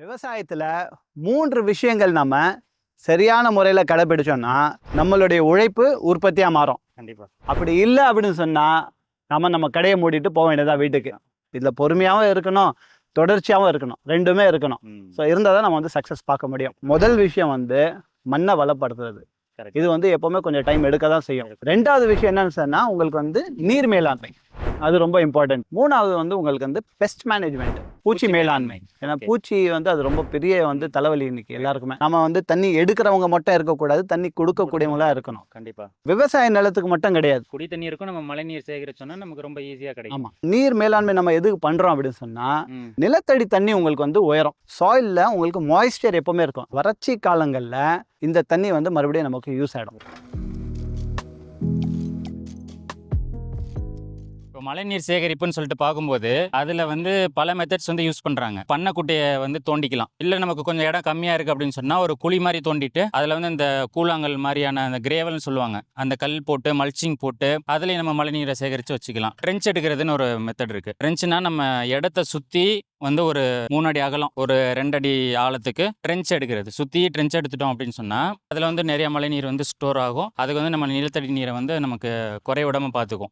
விவசாயத்தில் மூன்று விஷயங்கள் நம்ம சரியான முறையில் கடைபிடிச்சோம்னா நம்மளுடைய உழைப்பு உற்பத்தியாக மாறும். கண்டிப்பா. அப்படி இல்லை அப்படின்னு சொன்னால் நம்ம நம்ம கடையை மூடிட்டு போக வேண்டியதா வீட்டுக்கு. இதில் பொறுமையாகவும் இருக்கணும் தொடர்ச்சியாகவும் இருக்கணும் ரெண்டுமே இருக்கணும். ஸோ இருந்தால் தான் நம்ம வந்து சக்ஸஸ் பார்க்க முடியும். முதல் விஷயம் வந்து மண்ணை வளப்படுத்துறது. இது வந்து எப்போவுமே கொஞ்சம் டைம் எடுக்க தான் செய்யும். ரெண்டாவது விஷயம் என்னன்னு சொன்னால் உங்களுக்கு வந்து நீர் மேலாண்மை. அது ரொம்ப இம்பார்ட்டன்ட் மூணாவது வந்து உங்களுக்கு வந்து பெஸ்ட் மேனேஜ்மெண்ட் பூச்சி மேலாண்மை. ஏன்னா. பூச்சி வந்து அது ரொம்ப பெரிய வந்து தலைவலி இன்னைக்கு எல்லாருக்குமே. நம்ம வந்து தண்ணி எடுக்கிறவங்க மட்டும் இருக்கக்கூடாது தண்ணி கொடுக்கக்கூடியவங்களா இருக்கணும். கண்டிப்பா. விவசாய நிலத்துக்கு மட்டும் கிடையாது. குடி தண்ணீருக்கும் நம்ம மழை நீர் சேகரிச்சோம்னா நமக்கு ரொம்ப ஈஸியா கிடைக்கும். ஆமா. நீர் மேலாண்மை நம்ம எதுக்கு பண்றோம் அப்படின்னு சொன்னா. நிலத்தடி தண்ணி உங்களுக்கு வந்து உயரும். சாயில்ல உங்களுக்கு மாய்ஸ்சர் எப்பவுமே இருக்கும். வறட்சி காலங்கள்ல இந்த தண்ணி வந்து மறுபடியும் நமக்கு யூஸ் ஆயிடும். மழைநீர் சேகரிப்புன்னு சொல்லிட்டு பார்க்கும்போது அதில் வந்து பல மெத்தட்ஸ் வந்து யூஸ் பண்ணுறாங்க பண்ணக்குட்டையை வந்து தோண்டிக்கலாம். இல்லை நமக்கு கொஞ்சம் இடம் கம்மியாக இருக்குது அப்படின்னு சொன்னால் ஒரு குழி மாதிரி தோண்டிட்டு அதில் வந்து இந்த கூழாங்கல் மாதிரியான அந்த கிரேவல்னு சொல்லுவாங்க. அந்த கல் போட்டு மல்ச்சிங் போட்டு அதுலேயும் நம்ம மழைநீரை சேகரித்து வச்சுக்கலாம். ட்ரென்ச் எடுக்கிறதுன்னு ஒரு மெத்தட் இருக்குது ட்ரென்ச்னா நம்ம இடத்த சுற்றி வந்து ஒரு மூணு அடி அகலம் ஒரு ரெண்டடி ஆழத்துக்கு ட்ரென்ச் எடுக்கிறது. சுற்றி ட்ரென்ச் எடுத்துட்டோம் அப்படின்னு சொன்னால் அதில் வந்து நிறைய மழைநீர் வந்து ஸ்டோர் ஆகும். அதுக்கு வந்து நம்ம நிலத்தடி நீரை வந்து நமக்கு குறைவிடாமல் பார்த்துக்கும்.